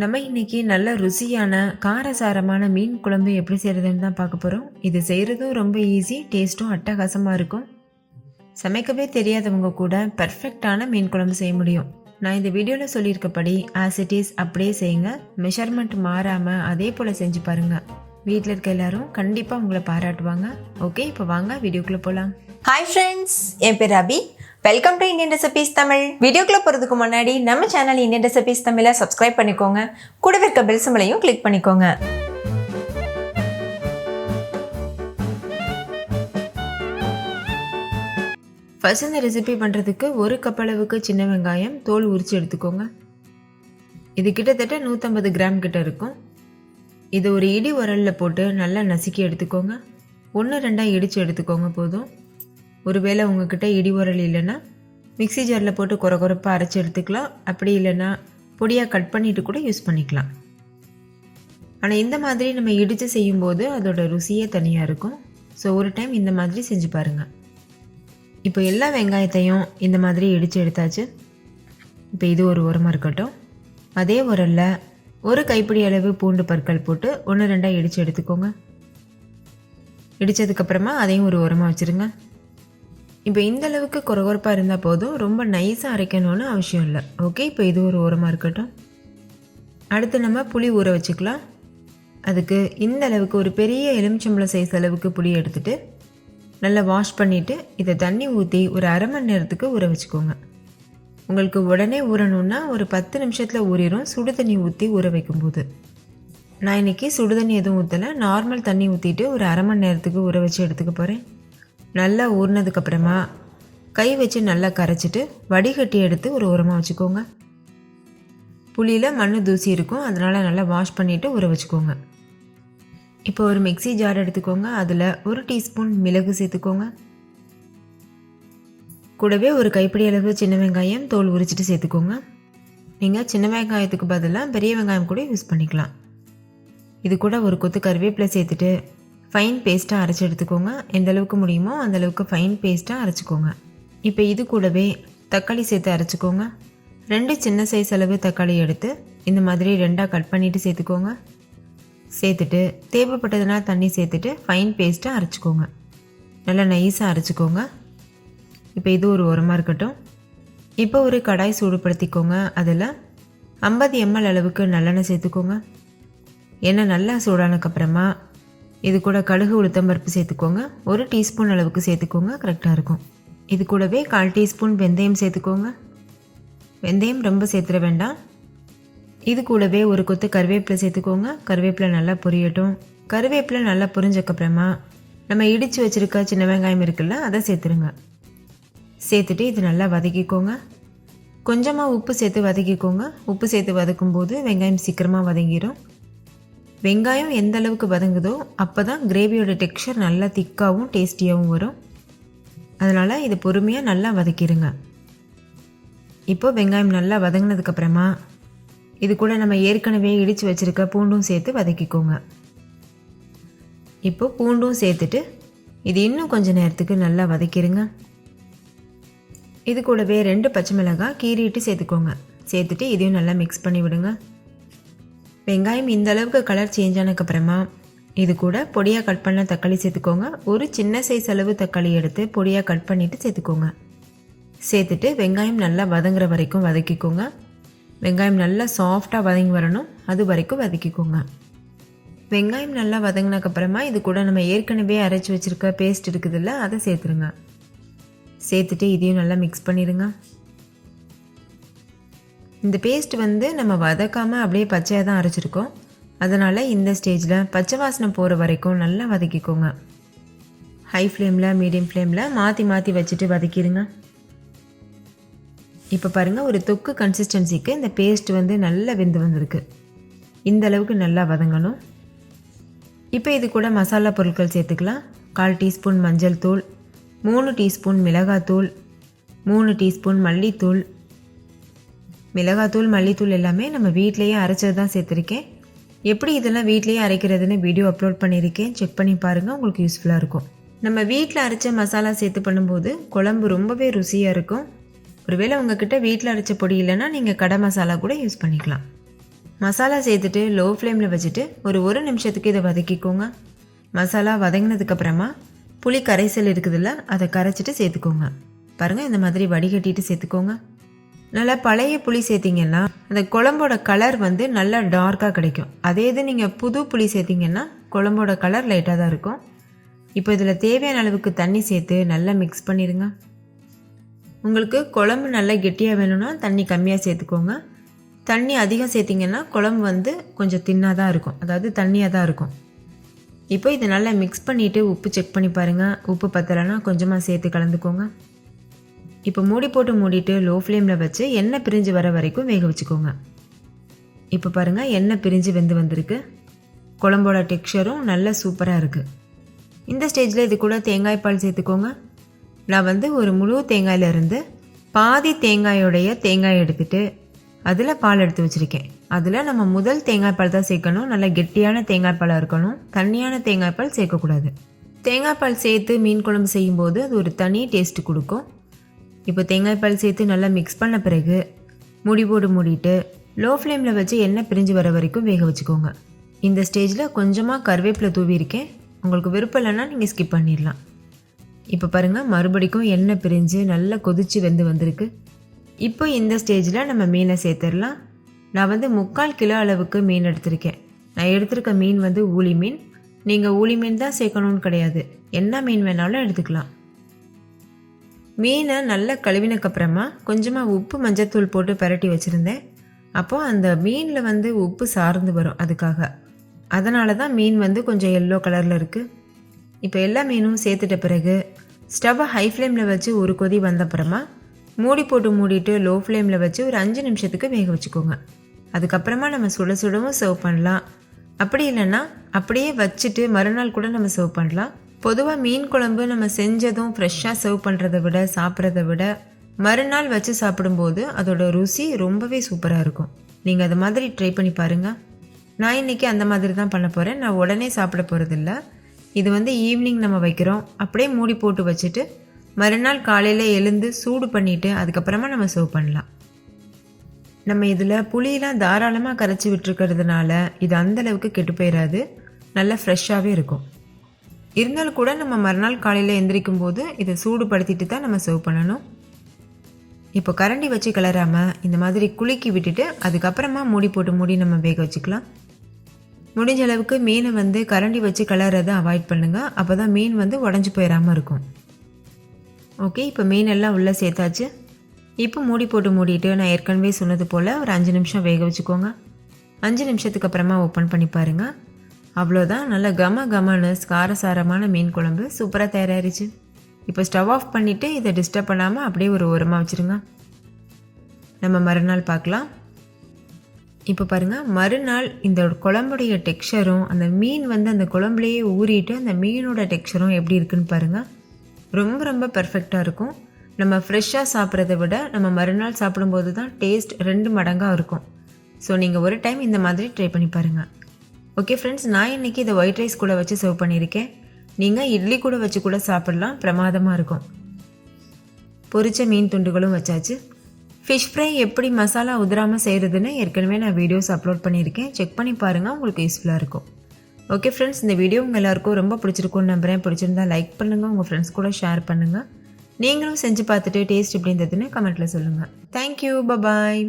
நம்ம இன்னைக்கு நல்ல ருசியான காரசாரமான மீன் குழம்பு எப்படி செய்கிறதுன்னு தான் பார்க்க போகிறோம் இது செய்கிறதும் ரொம்ப ஈஸி டேஸ்ட்டும் அட்டகாசமாக இருக்கும். சமைக்கவே தெரியாதவங்க கூட பர்ஃபெக்டான மீன் குழம்பு செய்ய முடியும். நான் இந்த வீடியோவில் சொல்லியிருக்கபடி ஆஸ் இட் இஸ் அப்படியே செய்யுங்க. மெஷர்மெண்ட் மாறாமல் அதே போல் செஞ்சு பாருங்கள் வீட்டில் இருக்க எல்லாரும் கண்டிப்பாக உங்களை பாராட்டுவாங்க. ஓகே இப்போ வாங்க வீடியோக்குள்ளே போகலாம் ஹாய் ஃப்ரெண்ட்ஸ் என் பேர் Abhi welcome to Indian recipes Tamil வீடியோக்குள்ள போகிறதுக்கு முன்னாடி நம்ம சேனல் இந்தியன் ரெசிபிஸ் தமிழை சப்ஸ்கிரைப் பண்ணிக்கோங்க. கூடவே இருக்க பெல் சிம்பளையும் கிளிக் பண்ணிக்கோங்க. ஃபர்ஸ்ட் இந்த ரெசிபி பண்ணுறதுக்கு ஒரு கப் அளவுக்கு சின்ன வெங்காயம் தோல் உரித்து எடுத்துக்கோங்க. இது கிட்டத்தட்ட நூற்றம்பது கிராம் கிட்ட இருக்கும். இது ஒரு இடி உரலில் போட்டு நல்லா நசுக்கி எடுத்துக்கோங்க. ஒன்று ரெண்டாக இடித்து எடுத்துக்கோங்க போதும். ஒருவேளை உங்ககிட்ட இடி உரல் இல்லைன்னா மிக்ஸி ஜாரில் போட்டு குறை குறைப்பாக அரைச்சி எடுத்துக்கலாம். அப்படி இல்லைன்னா பொடியாக கட் பண்ணிட்டு கூட யூஸ் பண்ணிக்கலாம். ஆனால் இந்த மாதிரி நம்ம இடித்து செய்யும்போது அதோட ருசியே தனியாக இருக்கும். ஸோ ஒரு டைம் இந்த மாதிரி செஞ்சு பாருங்கள் இப்போ எல்லா வெங்காயத்தையும் இந்த மாதிரி இடித்து எடுத்தாச்சு. இப்போ இது ஒரு உரமாக இருக்கட்டும். அதே உரல்ல ஒரு கைப்பிடி அளவு பூண்டு பற்கள் போட்டு ஒன்று ரெண்டாக இடித்து எடுத்துக்கோங்க. இடித்ததுக்கப்புறமா அதையும் ஒரு உரமாக வச்சுருங்க. இப்போ இந்த அளவுக்கு குறகுறப்பாக இருந்தால் போதும். ரொம்ப நைஸாக அரைக்கணும்னு அவசியம் இல்லை. ஓகே இப்போ இது ஒரு உரமாக இருக்கட்டும். அடுத்து நம்ம புளி ஊற வச்சுக்கலாம். அதுக்கு இந்த அளவுக்கு ஒரு பெரிய எலுமிச்சம்பழம் சைஸ் அளவுக்கு புளி எடுத்துகிட்டு நல்லா வாஷ் பண்ணிவிட்டு இதை தண்ணி ஊற்றி ஒரு அரை மணி நேரத்துக்கு ஊற வச்சுக்கோங்க. உங்களுக்கு உடனே ஊறணுன்னா ஒரு பத்து நிமிஷத்தில் ஊறிடும் சுடு தண்ணி ஊற்றி ஊற வைக்கும்போது. நான் இன்றைக்கி சுடு தண்ணி எதுவும் ஊற்றலை நார்மல் தண்ணி ஊற்றிட்டு ஒரு அரை மணி நேரத்துக்கு ஊற வச்சு எடுத்துக்க போகிறேன் நல்லா ஊறினதுக்கப்புறமா கை வச்சு நல்லா கரைச்சிட்டு வடிகட்டி எடுத்து ஒரு உரமாக வச்சுக்கோங்க. புளியில் மண் தூசி இருக்கும். அதனால் நல்லா வாஷ் பண்ணிவிட்டு ஊற வச்சுக்கோங்க. இப்போ ஒரு மிக்ஸி ஜார் எடுத்துக்கோங்க. அதில் ஒரு டீஸ்பூன் மிளகு சேர்த்துக்கோங்க. கூடவே ஒரு கைப்பிடி அளவு சின்ன வெங்காயம் தோல் உரிச்சிட்டு சேர்த்துக்கோங்க. நீங்கள் சின்ன வெங்காயத்துக்கு பதிலாக பெரிய வெங்காயம் கூட யூஸ் பண்ணிக்கலாம். இது கூட ஒரு கொத்து கருவேப்பிலை சேர்த்துட்டு ஃபைன் பேஸ்ட்டாக அரைச்சி எடுத்துக்கோங்க. எந்த அளவுக்கு முடியுமோ அந்தளவுக்கு ஃபைன் பேஸ்ட்டாக அரைச்சிக்கோங்க. இப்போ இது கூடவே தக்காளி சேர்த்து அரைச்சிக்கோங்க. ரெண்டு சின்ன சைஸ் அளவு தக்காளி எடுத்து இந்த மாதிரி ரெண்டாக கட் பண்ணிவிட்டு சேர்த்துக்கோங்க. சேர்த்துட்டு தேவைப்பட்டதுனா தண்ணி சேர்த்துட்டு ஃபைன் பேஸ்ட்டாக அரைச்சிக்கோங்க. நல்லா நைஸாக அரைச்சிக்கோங்க. இப்போ இது ஒரு உரமாக இருக்கட்டும். இப்போ ஒரு கடாய் சூடுபடுத்திக்கோங்க. அதில் ஐம்பது எம்எல் அளவுக்கு நல்லெண்ணெய் சேர்த்துக்கோங்க. எண்ணெய் நல்லா சூடானதுக்கப்புறமா இது கூட கடுகு உளுத்தம்பருப்பு சேர்த்துக்கோங்க. ஒரு டீஸ்பூன் அளவுக்கு சேர்த்துக்கோங்க. கரெக்டாக இருக்கும். இது கூடவே கால் டீஸ்பூன் வெந்தயம் சேர்த்துக்கோங்க. வெந்தயம் ரொம்ப சேர்த்துட வேண்டாம். இது கூடவே ஒரு கொத்து கருவேப்பிலை சேர்த்துக்கோங்க. கருவேப்பிலை நல்லா பொரியட்டும். கருவேப்பிலை நல்லா பொரிஞ்சக்கப்புறமா நம்ம இடித்து வச்சுருக்க சின்ன வெங்காயம் இருக்குல்ல அதை சேர்த்துருங்க. சேர்த்துட்டு இது நல்லா வதக்கிக்கோங்க. கொஞ்சமாக உப்பு சேர்த்து வதக்கிக்கோங்க. உப்பு சேர்த்து வதக்கும்போது வெங்காயம் சீக்கிரமாக வதங்கிடும் வெங்காயம் எந்த அளவுக்கு வதங்குதோ அப்போ தான் கிரேவியோட டெக்ஸ்சர் நல்லா திக்காகவும் டேஸ்டியாகவும் வரும். அதனால் இதை பொறுமையாக நல்லா வதக்கிடுங்க இப்போ வெங்காயம் நல்லா வதங்கினதுக்கப்புறமா இது கூட நம்ம ஏற்கனவே இடித்து வச்சுருக்க பூண்டும் சேர்த்து வதக்கிக்கோங்க. இப்போ பூண்டும் சேர்த்துட்டு இது இன்னும் கொஞ்ச நேரத்துக்கு நல்லா வதக்கிடுங்க இது கூடவே ரெண்டு பச்சை மிளகாய் கீறிட்டு சேர்த்துக்கோங்க. சேர்த்துட்டு இதையும் நல்லா மிக்ஸ் பண்ணி விடுங்க. வெங்காயம் இந்த அளவுக்கு கலர் சேஞ்ச் ஆனதுக்கப்புறமா இது கூட பொடியாக கட் பண்ண தக்காளி சேர்த்துக்கோங்க. ஒரு சின்ன சைஸ் அளவு தக்காளி எடுத்து பொடியாக கட் பண்ணிவிட்டு சேர்த்துக்கோங்க. சேர்த்துட்டு வெங்காயம் நல்லா வதங்குற வரைக்கும் வதக்கிக்கோங்க. வெங்காயம் நல்லா சாஃப்டாக வதங்கி வரணும். அது வரைக்கும் வதக்கிக்கோங்க. வெங்காயம் நல்லா வதங்கினதுக்கப்புறமா இது கூட நம்ம ஏற்கனவே அரைச்சி வச்சுருக்க பேஸ்ட் இருக்குதுல்ல அதை சேர்த்துருங்க. சேர்த்துட்டு இதையும் நல்லா மிக்ஸ் பண்ணிடுங்க. இந்த பேஸ்ட் வந்து நம்ம வதக்காமல் அப்படியே பச்சையாக தான் அரைச்சிருக்கோம். அதனால் இந்த ஸ்டேஜில் பச்சை வாசனை போகிற வரைக்கும் நல்லா வதக்கிக்கோங்க. ஹை ஃப்ளேமில் மீடியம் ஃப்ளேமில் மாற்றி மாற்றி வச்சுட்டு வதக்கிடுங்க. இப்போ பாருங்கள் ஒரு தொக்கு கன்சிஸ்டன்சிக்கு இந்த பேஸ்ட் வந்து நல்லா வெந்து வந்திருக்கு. இந்த அளவுக்கு நல்லா வதங்கணும். இப்போ இது கூட மசாலா பொருட்கள் சேர்த்துக்கலாம். கால் டீஸ்பூன் மஞ்சள் தூள் மூணு டீஸ்பூன் மிளகாத்தூள் மூணு டீஸ்பூன் மல்லித்தூள் மிளகாத்தூள் மல்லித்தூள் எல்லாமே நம்ம வீட்லேயே அரைச்சது தான் சேர்த்துருக்கேன். எப்படி இதெல்லாம் வீட்லேயே அரைக்கிறதுன்னு வீடியோ அப்லோட் பண்ணியிருக்கேன். செக் பண்ணி பாருங்கள் உங்களுக்கு யூஸ்ஃபுல்லாக இருக்கும். நம்ம வீட்டில் அரைச்ச மசாலா சேர்த்து பண்ணும்போது குழம்பு ரொம்பவே ருசியாக இருக்கும். ஒருவேளை உங்ககிட்ட வீட்டில் அரைச்ச பொடி இல்லைன்னா நீங்கள் கடை மசாலா கூட யூஸ் பண்ணிக்கலாம். மசாலா சேர்த்துட்டு லோ ஃப்ளேமில் வச்சுட்டு ஒரு ஒரு நிமிஷத்துக்கு இதை வதக்கிக்கோங்க. மசாலா வதங்கினதுக்கப்புறமா புளி கரைசல் இருக்குதுல்ல அதை கரைச்சிட்டு சேர்த்துக்கோங்க. பாருங்கள் இந்த மாதிரி வடிகட்டிட்டு சேர்த்துக்கோங்க. நல்லா பழைய புளி சேர்த்திங்கன்னா அந்த குழம்போட கலர் வந்து நல்லா டார்க்காக கிடைக்கும். அதே இது நீங்கள் புது புளி சேர்த்திங்கன்னா குழம்போட கலர் லைட்டாக தான் இருக்கும். இப்போ இதில் தேவையான அளவுக்கு தண்ணி சேர்த்து நல்லா மிக்ஸ் பண்ணிடுங்க. உங்களுக்கு குழம்பு நல்லா கெட்டியாக வேணும்னா தண்ணி கம்மியாக சேர்த்துக்கோங்க. தண்ணி அதிகம் சேர்த்திங்கன்னா குழம்பு வந்து கொஞ்சம் தின்னாக தான் இருக்கும். அதாவது தண்ணியாக தான் இருக்கும். இப்போ இதை நல்லா மிக்ஸ் பண்ணிவிட்டு உப்பு செக் பண்ணி பாருங்கள் உப்பு பத்தலைன்னா கொஞ்சமாக சேர்த்து கலந்துக்கோங்க. இப்போ மூடி போட்டு மூடிட்டு லோ ஃப்ளேமில் வச்சு எண்ணெய் பிரிஞ்சு வர வரைக்கும் வேக வச்சுக்கோங்க. இப்போ பாருங்கள் எண்ணெய் பிரிஞ்சு வெந்து வந்திருக்கு. குழம்போட டெக்ஸ்சரும் நல்ல சூப்பராக இருக்குது இந்த ஸ்டேஜில் இது கூட தேங்காய் பால் சேர்த்துக்கோங்க. நான் வந்து ஒரு முழு தேங்காயிலிருந்து பாதி தேங்காயோடைய தேங்காய் எடுத்துட்டு அதில் பால் எடுத்து வச்சுருக்கேன். அதில் நம்ம முதல் தேங்காய் பால் தான் சேர்க்கணும். நல்ல கெட்டியான தேங்காய் பாலாக இருக்கணும். தண்ணியான தேங்காய் பால் சேர்க்கக்கூடாது. தேங்காய் பால் சேர்த்து மீன் குழம்பு செய்யும்போது அது ஒரு தனி டேஸ்ட் கொடுக்கும். இப்போ தேங்காய் பால் சேர்த்து நல்லா மிக்ஸ் பண்ண பிறகு முடி போட்டு மூடிட்டு லோ ஃப்ளேமில் வச்சு எண்ணெய் பிரிஞ்சு வர வரைக்கும் வேக வச்சுக்கோங்க. இந்த ஸ்டேஜில் கொஞ்சமாக கருவேப்பிலை தூவியிருக்கேன் உங்களுக்கு விருப்பம் இல்லைன்னா நீங்கள் ஸ்கிப் பண்ணிடலாம். இப்போ பாருங்கள் மறுபடிக்கும் எண்ணெய் பிரிஞ்சு நல்லா கொதிச்சு வெந்து வந்திருக்கு. இப்போ இந்த ஸ்டேஜில் நம்ம மீனை சேர்த்துடலாம். நான் வந்து முக்கால் கிலோ அளவுக்கு மீன் எடுத்திருக்கேன். நான் எடுத்திருக்க மீன் வந்து ஊளி மீன். நீங்கள் ஊளி மீன் தான் சேர்க்கணும்னு கிடையாது. என்ன மீன் வேணாலும் எடுத்துக்கலாம். மீனை நல்லா கழுவினக்கப்புறமா கொஞ்சமாக உப்பு மஞ்சத்தூள் போட்டு பரட்டி வச்சுருந்தேன். அப்போது அந்த மீனில் வந்து உப்பு சார்ந்து வரும் அதுக்காக. அதனால தான் மீன் வந்து கொஞ்சம் எல்லோ கலரில் இருக்குது இப்போ எல்லா மீனும் சேர்த்துட்ட பிறகு ஸ்டவ்வை ஹை ஃப்ளேமில் வச்சு ஒரு கொதி வந்தப்புறமா மூடி போட்டு மூடிட்டு லோ ஃப்ளேமில் வச்சு ஒரு அஞ்சு நிமிஷத்துக்கு வேக வச்சுக்கோங்க. அதுக்கப்புறமா நம்ம சுட சுடவும் சர்வ் பண்ணலாம். அப்படி இல்லைன்னா அப்படியே வச்சுட்டு மறுநாள் கூட நம்ம சர்வ் பண்ணலாம். பொதுவாக மீன் குழம்பு நம்ம செஞ்சதும் ஃப்ரெஷ்ஷாக சர்வ் பண்ணுறத விட சாப்பிட்றத விட மறுநாள் வச்சு சாப்பிடும்போது அதோட ருசி ரொம்பவே சூப்பராக இருக்கும். நீங்கள் அது மாதிரி ட்ரை பண்ணி பாருங்கள் நான் இன்றைக்கி அந்த மாதிரி தான் பண்ண போகிறேன் நான் உடனே சாப்பிட போகிறதில்ல இது வந்து ஈவினிங் நம்ம வைக்கிறோம். அப்படியே மூடி போட்டு வச்சுட்டு மறுநாள் காலையில் எழுந்து சூடு பண்ணிவிட்டு அதுக்கப்புறமா நம்ம சர்வ் பண்ணலாம். நம்ம இதில் புளியெலாம் தாராளமாக கரைச்சி விட்டுருக்கிறதுனால இது அந்தளவுக்கு கெட்டு போயிடாது நல்லா ஃப்ரெஷ்ஷாகவே இருக்கும். இருந்தாலும் கூட நம்ம மறுநாள் காலையில் எந்திரிக்கும் போது இதை சூடுபடுத்திட்டு தான் நம்ம சர்வ் பண்ணணும். இப்போ கரண்டி வச்சு கிளறாமல் இந்த மாதிரி குலுக்கி விட்டுட்டு அதுக்கப்புறமா மூடி போட்டு மூடி நம்ம வேக வச்சுக்கலாம். முடிஞ்ச அளவுக்கு மீனை வந்து கரண்டி வச்சு கிளறதை அவாய்ட் பண்ணுங்கள் அப்போ தான் மீன் வந்து உடஞ்சி போயிடாமல் இருக்கும். ஓகே இப்போ மீன் எல்லாம் உள்ளே சேர்த்தாச்சு. இப்போ மூடி போட்டு மூடிட்டு நான் ஏற்கனவே சொன்னது போல் ஒரு அஞ்சு நிமிஷம் வேக வச்சுக்கோங்க. அஞ்சு நிமிஷத்துக்கு அப்புறமா ஓப்பன் பண்ணி பாருங்கள் அவ்வளோதான் நல்ல கம கமன்னு காரசாரமான மீன் குழம்பு. சூப்பராக தயாராகிருச்சு இப்போ ஸ்டவ் ஆஃப் பண்ணிவிட்டு இதை டிஸ்டர்ப் பண்ணாமல் அப்படியே ஒரு ஓரமாக வச்சுருங்க. நம்ம மறுநாள் பார்க்கலாம். இப்போ பாருங்கள் மறுநாள் இந்த குழம்புடைய டெக்ஸ்சரும் அந்த மீன் வந்து அந்த குழம்புலையே ஊறிட்டு அந்த மீனோட டெக்ஸ்சரும் எப்படி இருக்குன்னு பாருங்கள் ரொம்ப ரொம்ப பர்ஃபெக்டாக இருக்கும். நம்ம ஃப்ரெஷ்ஷாக சாப்பிட்றத விட நம்ம மறுநாள் சாப்பிடும்போது தான் டேஸ்ட் ரெண்டு மடங்காக இருக்கும். ஸோ நீங்கள் ஒரு டைம் இந்த மாதிரி ட்ரை பண்ணி பாருங்கள் ஓகே ஃப்ரெண்ட்ஸ் நான் இன்றைக்கி இதை ஒயிட் ரைஸ் கூட வச்சு சர்வ் பண்ணியிருக்கேன். நீங்கள் இட்லி கூட வச்சு கூட சாப்பிட்லாம் பிரமாதமாக இருக்கும். பொரிச்ச மீன் துண்டுகளும் வச்சாச்சு. ஃபிஷ் ஃப்ரை எப்படி மசாலா உதிராமல் செய்கிறதுன்னு ஏற்கனவே நான் வீடியோஸ் அப்லோட் பண்ணியிருக்கேன். செக் பண்ணி பாருங்கள் உங்களுக்கு யூஸ்ஃபுல்லாக இருக்கும். ஓகே ஃப்ரெண்ட்ஸ் இந்த வீடியோ உங்கள் எல்லாருக்கும் ரொம்ப பிடிச்சிருக்கும்னு நம்புகிறேன் பிடிச்சிருந்தா லைக் பண்ணுங்கள் உங்கள் ஃப்ரெண்ட்ஸ் கூட ஷேர் பண்ணுங்கள் நீங்களும் செஞ்சு பார்த்துட்டு டேஸ்ட் எப்படி இருந்ததுன்னு கமெண்ட்டில் சொல்லுங்கள் தேங்க்யூ பபாய்